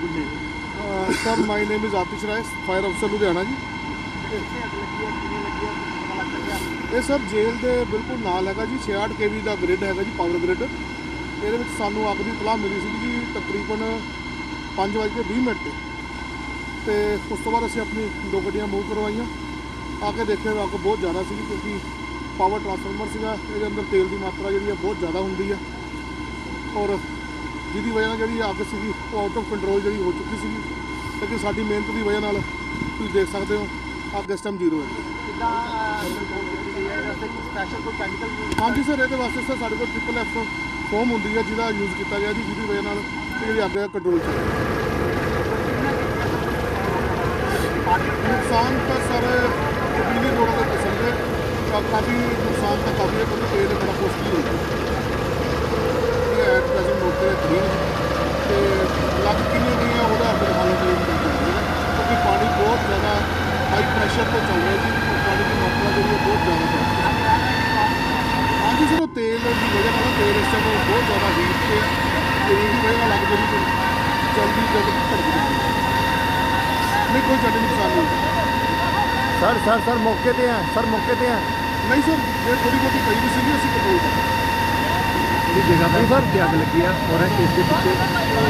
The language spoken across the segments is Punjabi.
Good name sir my name is Atish Rai fire ਅਫਸਰ ਲੁਧਿਆਣਾ ਜੀ। ਇਹ ਸਰ, ਜੇਲ੍ਹ ਦੇ ਬਿਲਕੁਲ ਨਾਲ ਹੈਗਾ ਜੀ 66 ਕੇਵੀ ਦਾ ਗ੍ਰਿਡ ਹੈਗਾ ਜੀ ਪਾਵਰ ਗ੍ਰਿਡ ਇਹਦੇ ਵਿੱਚ ਸਾਨੂੰ ਅੱਗ ਦੀ ਇਤਲਾਹ ਮਿਲੀ ਸੀ ਜੀ, ਤਕਰੀਬਨ 5:20 ਮਿੰਟ ਤੇ। ਤੇ ਉਸ ਤੋਂ ਬਾਅਦ ਅਸੀਂ ਆਪਣੀ ਦੋ ਗੱਡੀਆਂ ਮੂਵ ਕਰਵਾਈਆਂ। ਆ ਕੇ ਦੇਖਿਆ ਅੱਗ ਬਹੁਤ ਜ਼ਿਆਦਾ ਸੀ ਕਿਉਂਕਿ ਪਾਵਰ ਟਰਾਂਸਫਾਰਮਰ ਸੀਗਾ, ਇਹਦੇ ਅੰਦਰ ਤੇਲ ਦੀ ਮਾਤਰਾ ਜਿਹੜੀ ਹੈ ਬਹੁਤ ਜ਼ਿਆਦਾ ਹੁੰਦੀ ਹੈ। ਔਰ ਜਿਹਦੀ ਵਜ੍ਹਾ ਨਾਲ ਜਿਹੜੀ ਅੱਗ ਸੀਗੀ ਉਹ ਆਊਟ ਆਫ ਕੰਟਰੋਲ ਜਿਹੜੀ ਹੋ ਚੁੱਕੀ ਸੀਗੀ। ਲੇਕਿਨ ਸਾਡੀ ਮਿਹਨਤ ਦੀ ਵਜ੍ਹਾ ਨਾਲ ਤੁਸੀਂ ਦੇਖ ਸਕਦੇ ਹੋ ਅੱਗ ਇਸ ਟਾਈਮ ਜ਼ੀਰੋ ਹੈ। ਕਿੱਦਾਂ ਕੰਟਰੋਲ ਕੀਤੀ ਗਈ ਹੈ? ਇਹਦੇ ਵਾਸਤੇ ਕੋਈ ਸਪੈਸ਼ਲ ਕੋਈ ਕੈਮੀਕਲ ਯੂਜ਼ ਹਾਂਜੀ ਸਰ ਇਹਦੇ ਵਾਸਤੇ ਸਰ ਸਾਡੇ ਕੋਲ ਟ੍ਰਿਪਲ ਐਫ ਫੋਮ ਹੁੰਦੀ ਹੈ ਜਿਹਦਾ ਯੂਜ਼ ਕੀਤਾ ਗਿਆ ਜੀ ਜਿਹਦੀ ਵਜ੍ਹਾ ਨਾਲ ਜਿਹੜੀ ਅੱਗ ਹੈ ਕੰਟਰੋਲ ਚ ਹੈ ਨੁਕਸਾਨ ਤਾਂ ਸਰ ਬਿਜਲੀ ਬੋਰਡ ਦੇ ਕਿਸਮ ਦੇ ਤਾਂ ਕਾਫੀ ਨੁਕਸਾਨ ਤਾਂ ਕਾਫੀ ਹੈ ਕਿਉਂਕਿ ਤੇਲ ਬੜਾ ਕੋਸਟਲੀ ਹੁੰਦਾ ਇਹ ਐਟ ਪ੍ਰੈਜ਼ੈਂਟ ਮੌਕੇ ਤੇ ਗ੍ਰੀਨ ਤੇ ਲੱਗ ਕਿੰਨੀ ਨਹੀਂ ਹੈ ਉਹਦਾ ਫਿਲਹਾਲ ਨਹੀਂ ਕਿਉਂਕਿ ਪਾਣੀ ਬਹੁਤ ਜ਼ਿਆਦਾ ਹਾਈ ਪ੍ਰੈਸ਼ਰ ਤੇ ਚੱਲ ਰਿਹਾ ਜੀ ਉਹ ਪਾਣੀ ਦੀ ਮਾਤਰਾ ਜਿਹੜੀ ਹੈ ਬਹੁਤ ਜ਼ਿਆਦਾ ਹੈ ਉਹ ਤੇਲ ਦੀ ਵਜ੍ਹਾ ਨਾਲ ਤੇਲ ਇਸ ਟਾਈਮ ਬਹੁਤ ਜ਼ਿਆਦਾ ਹੀਟ ਤੇ ਹੈ ਤੇ ਵਜ੍ਹਾ ਨਾਲ ਲੱਗ ਜਿਹੜੀ ਜਲਦੀ ਜਲਦੀ ਭੜਕ ਜਾਂਦੀ ਹੈ। ਨਹੀਂ ਕੋਈ ਜਾਨੀ ਨੁਕਸਾਨ ਨਹੀਂ। ਹੋਇਆ। ਸਰ ਸਰ ਸਰ ਮੌਕੇ ਤੇ ਆ ਸਰ ਮੌਕੇ ਤੇ ਆ ਨਹੀਂ ਸਰ ਜੇ ਥੋੜੀ ਬਹੁਤੀ ਪਈ ਵੀ ਸੀਗੀ ਅਸੀਂ ਕੰਟਰੋਲ ਕਰ ਕਿਹੜੀ ਜਗ੍ਹਾ ਤੇ ਸਰ ਕੀ ਅੱਗ ਲੱਗੀ ਆ ਔਰ ਇਸ ਦੇ ਪਿੱਛੇ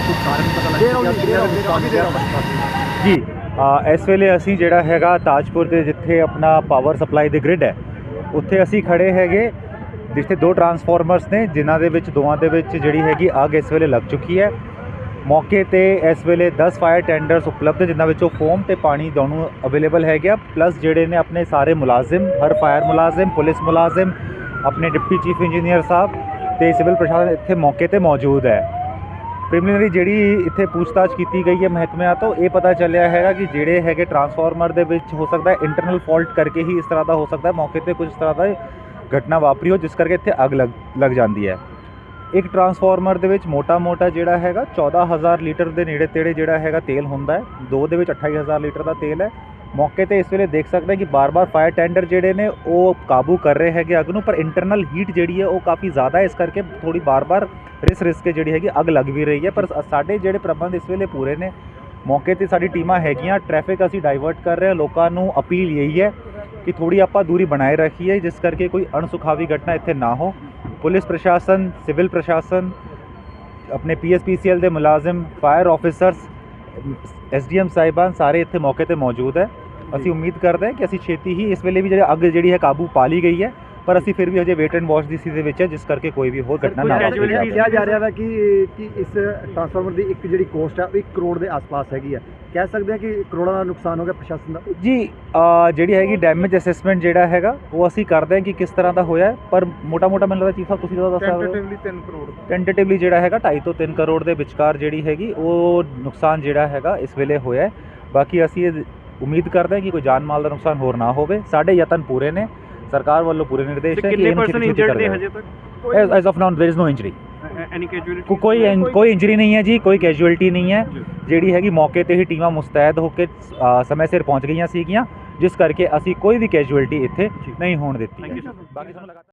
ਕੁਝ ਕਾਰਨ ਪਤਾ ਲੱਗਿਆ ਜੀ ਅ, ਇਸ ਵੇਲੇ ਅਸੀਂ ਜਿਹੜਾ ਹੈਗਾ ਤਾਜਪੁਰ ਦੇ ਜਿੱਥੇ ਆਪਣਾ ਪਾਵਰ ਸਪਲਾਈ ਦੇ ਗ੍ਰਿਡ ਹੈ ਉੱਥੇ ਅਸੀਂ ਖੜੇ ਹੈਗੇ। ਜਿੱਥੇ ਦੋ ਟਰਾਂਸਫਾਰਮਰਸ ਨੇ, ਜਿਨ੍ਹਾਂ ਦੇ ਵਿੱਚ ਦੋਵਾਂ ਦੇ ਵਿੱਚ ਜਿਹੜੀ ਹੈਗੀ ਅੱਗ ਇਸ ਵੇਲੇ ਲੱਗ ਚੁੱਕੀ ਹੈ। ਮੌਕੇ ਤੇ ਇਸ ਵੇਲੇ 10 ਫਾਇਰ ਟੈਂਡਰਸ ਉਪਲਬਧ, ਜਿਨ੍ਹਾਂ ਵਿੱਚੋਂ ਫੋਮ ਤੇ ਪਾਣੀ ਦੋਨੋਂ ਅਵੇਲੇਬਲ ਹੈਗੇ ਆ। ਪਲੱਸ ਜਿਹੜੇ ਨੇ ਆਪਣੇ ਸਾਰੇ ਮੁਲਾਜ਼ਮ, ਹਰ ਫਾਇਰ ਮੁਲਾਜ਼ਮ, ਪੁਲਿਸ ਮੁਲਾਜ਼ਮ, ਆਪਣੇ ਡਿਪਟੀ ਚੀਫ ਇੰਜੀਨੀਅਰ ਸਾਹਿਬ ਤੇ ਸਿਵਲ ਪ੍ਰਸ਼ਾਸਨ ਇੱਥੇ ਮੌਕੇ ਤੇ ਮੌਜੂਦ ਹੈ। ਪ੍ਰੀਲਿਮਿਨਰੀ ਜਿਹੜੀ ਇੱਥੇ ਪੁੱਛਤਾਛ ਕੀਤੀ ਗਈ ਹੈ ਮਹਿਕਮਿਆਂ ਤੋਂ, ਇਹ ਪਤਾ ਚੱਲਿਆ ਹੈਗਾ ਕਿ ਜਿਹੜੇ ਹੈਗੇ ਟਰਾਂਸਫਾਰਮਰ ਦੇ ਵਿੱਚ ਹੋ ਸਕਦਾ ਇੰਟਰਨਲ ਫਾਲਟ ਕਰਕੇ ਹੀ ਇਸ ਤਰ੍ਹਾਂ ਦਾ ਹੋ ਸਕਦਾ ਮੌਕੇ ਤੇ ਕੁਝ ਇਸ ਤਰ੍ਹਾਂ ਦਾ ਘਟਨਾ ਵਾਪਰੀ ਹੋ ਜਿਸ ਕਰਕੇ ਇੱਥੇ ਅੱਗ ਲੱਗ ਲੱਗ ਜਾਂਦੀ ਹੈ। ਇੱਕ ਟਰਾਂਸਫਾਰਮਰ ਦੇ ਵਿੱਚ ਮੋਟਾ-ਮੋਟਾ ਜਿਹੜਾ ਹੈਗਾ 14000 ਲੀਟਰ ਦੇ ਨੇੜੇ ਤੇੜੇ ਜਿਹੜਾ ਹੈਗਾ ਤੇਲ ਹੁੰਦਾ ਹੈ। ਦੋ ਦੇ ਵਿੱਚ 28000 ਲੀਟਰ ਦਾ ਤੇਲ ਹੈ। ਮੌਕੇ ਤੇ ਇਸ ਵੇਲੇ ਦੇਖ ਸਕਦੇ ਹਾਂ ਕਿ ਬਾਰ-ਬਾਰ ਫਾਇਰ ਟੈਂਡਰ ਜਿਹੜੇ ਨੇ, ਉਹ ਕਾਬੂ ਕਰ ਰਹੇ ਹੈਗੇ ਅੱਗ ਨੂੰ, ਪਰ ਇੰਟਰਨਲ ਹੀਟ ਜਿਹੜੀ ਹੈ, ਉਹ ਕਾਫੀ ਜ਼ਿਆਦਾ ਹੈ। ਇਸ ਕਰਕੇ ਥੋੜੀ ਬਾਰ-ਬਾਰ ਰਿਸ ਰਿਸ ਕੇ ਜਿਹੜੀ ਹੈਗੀ ਅੱਗ ਲੱਗ ਵੀ ਰਹੀ ਹੈ। ਪਰ ਸਾਡੇ ਜਿਹੜੇ ਪ੍ਰਬੰਧ ਇਸ ਵੇਲੇ ਪੂਰੇ ਨੇ, ਮੌਕੇ ਤੇ ਸਾਡੀ ਟੀਮਾਂ ਹੈਗੀਆਂ। ਟ੍ਰੈਫਿਕ ਅਸੀਂ ਡਾਈਵਰਟ ਕਰ ਰਹੇ ਹਾਂ। ਲੋਕਾਂ ਨੂੰ ਅਪੀਲ ਇਹੀ ਹੈ ਕਿ ਥੋੜੀ ਆਪਾਂ ਦੂਰੀ ਬਣਾਏ ਰੱਖੀਏ ਜਿਸ ਕਰਕੇ ਕੋਈ ਅਣਸੁਖਾਵੀ ਘਟਨਾ ਇੱਥੇ ਨਾ ਹੋ ਪੁਲਿਸ ਪ੍ਰਸ਼ਾਸਨ ਸਿਵਲ ਪ੍ਰਸ਼ਾਸਨ ਆਪਣੇ ਪੀਐਸਪੀਸੀਐਲ ਦੇ ਮੁਲਾਜ਼ਮ ਫਾਇਰ ਆਫੀਸਰਸ ਐਸਡੀਐਮ ਸਾਹਿਬਾਨ ਸਾਰੇ ਇੱਥੇ ਮੌਕੇ ਤੇ ਮੌਜੂਦ ਹੈ ਅਸੀਂ ਉਮੀਦ ਕਰਦੇ ਹਾਂ ਕਿ ਅਸੀਂ ਛੇਤੀ ਹੀ ਇਸ ਵੇਲੇ ਵੀ ਜਿਹੜੀ ਅੱਗ ਜਿਹੜੀ ਹੈ ਕਾਬੂ ਪਾ ਲਈ ਗਈ ਹੈ ਪਰ ਅਸੀਂ ਫਿਰ ਵੀ ਹਜੇ ਵੇਟ ਐਂਡ ਵਾਚ ਦੀ ਸਥਿਤੀ ਦੇ ਵਿੱਚ ਹੈ ਜਿਸ ਕਰਕੇ ਕੋਈ ਵੀ ਹੋਰ ਘਟਨਾ ਨਾ ਵਾਪਰੇ ਕਿਹਾ ਜਾ ਰਿਹਾ ਹੈ। ਕਿ ਕਿ ਇਸ ਟਰਾਂਸਫਾਰਮਰ ਦੀ ਇੱਕ ਜਿਹੜੀ ਕੋਸਟ ਹੈ ਉਹ 1 ਕਰੋੜ ਦੇ ਆਸ-ਪਾਸ ਹੈਗੀ ਆ। ਕਹਿ ਸਕਦੇ ਹਾਂ ਕਿ ਕਰੋੜਾਂ ਦਾ ਨੁਕਸਾਨ ਹੋ ਗਿਆ ਪ੍ਰਸ਼ਾਸਨ ਦਾ? ਜੀ ਜਿਹੜੀ ਹੈਗੀ ਡੈਮੇਜ ਅਸੈਸਮੈਂਟ ਜਿਹੜਾ ਹੈਗਾ ਉਹ ਅਸੀਂ ਕਰਦੇ ਹਾਂ ਕਿ ਕਿਸ ਤਰ੍ਹਾਂ ਦਾ ਹੋਇਆ ਹੈ, ਪਰ ਮੋਟਾ-ਮੋਟਾ ਮੈਨੂੰ ਲੱਗਦਾ ਚੀਫ ਸਾਹਿਬ ਤੁਸੀਂ ਜ਼ਿਆਦਾ ਦੱਸ ਸਕਦੇ ਹੋ। ਟੈਂਟੇਟਿਵਲੀ 3 ਕਰੋੜ। ਟੈਂਟੇਟਿਵਲੀ ਜਿਹੜਾ ਹੈਗਾ 2.5 ਤੋਂ 3 ਕਰੋੜ ਦੇ ਵਿਚਕਾਰ ਜਿਹੜੀ ਹੈਗੀ ਉਹ ਨੁਕਸਾਨ ਜਿਹੜਾ ਹੈਗਾ ਇਸ ਵੇਲੇ ਹੋਇਆ ਹੈ। ਬਾਕੀ ਅਸੀਂ ਇਹ ਉਮੀਦ ਕਰਦੇ ਹਾਂ ਕਿ ਕੋਈ ਜਾਨ ਮਾਲ ਦਾ ਨੁਕਸਾਨ ਹੋਰ ਨਾ ਹੋਵੇ। ਸਾਡੇ ਯਤਨ ਪੂਰੇ ਨੇ। सरकार वालों पूरे निर्देश है कि कोई कोई इंजरी नहीं है जी कोई कैजुअलिटी नहीं है। जी। है मौके पर ही टीम मुस्तैद होकर समय सिर पहुँच गई सीगियाँ जिस करके असी कोई भी कैजुअलिटी इतने नहीं होती